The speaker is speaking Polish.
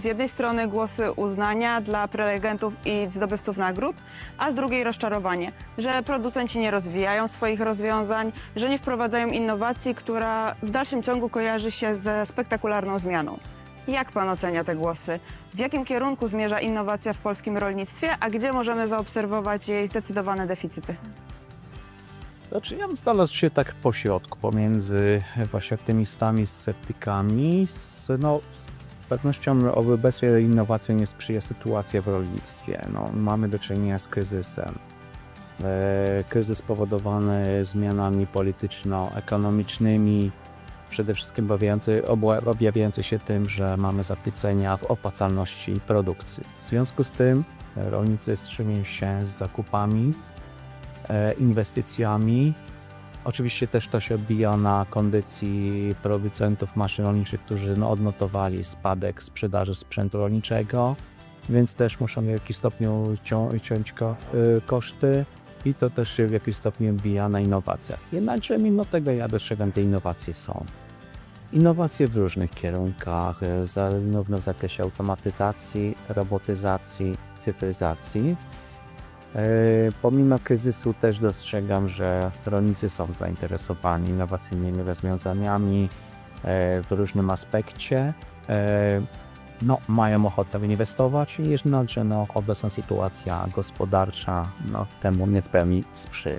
Z jednej strony głosy uznania dla prelegentów i zdobywców nagród, a z drugiej rozczarowanie, że producenci nie rozwijają swoich rozwiązań, że nie wprowadzają innowacji, która w dalszym ciągu kojarzy się ze spektakularną zmianą. Jak pan ocenia te głosy? W jakim kierunku zmierza innowacja w polskim rolnictwie, a gdzie możemy zaobserwować jej zdecydowane deficyty? Znaczy ja bym znalazł się tak po środku pomiędzy właśnie optymistami, sceptykami. No, pewnością obecnie innowacjom nie sprzyja sytuacja w rolnictwie. No, mamy do czynienia z kryzysem. E, kryzys spowodowany zmianami polityczno-ekonomicznymi, przede wszystkim objawiający, się tym, że mamy zakłócenia w opłacalności produkcji. W związku z tym rolnicy wstrzymują się z zakupami, e, inwestycjami. Oczywiście też to się odbija na kondycji producentów maszyn rolniczych, którzy no, odnotowali spadek sprzedaży sprzętu rolniczego, więc też muszą w jakimś stopniu cią, ciąć ko, y, koszty i to też się w jakimś stopniu odbija na innowacjach. Jednakże mimo tego ja dostrzegam, te innowacje są. Innowacje w różnych kierunkach, e, zarówno w zakresie automatyzacji, robotyzacji, cyfryzacji. E, Pomimo kryzysu też dostrzegam, że rolnicy są zainteresowani innowacyjnymi rozwiązaniami e, w różnym aspekcie. E, No, mają ochotę inwestować, jednakże no, obecna sytuacja gospodarcza no, temu nie w pełni sprzyja.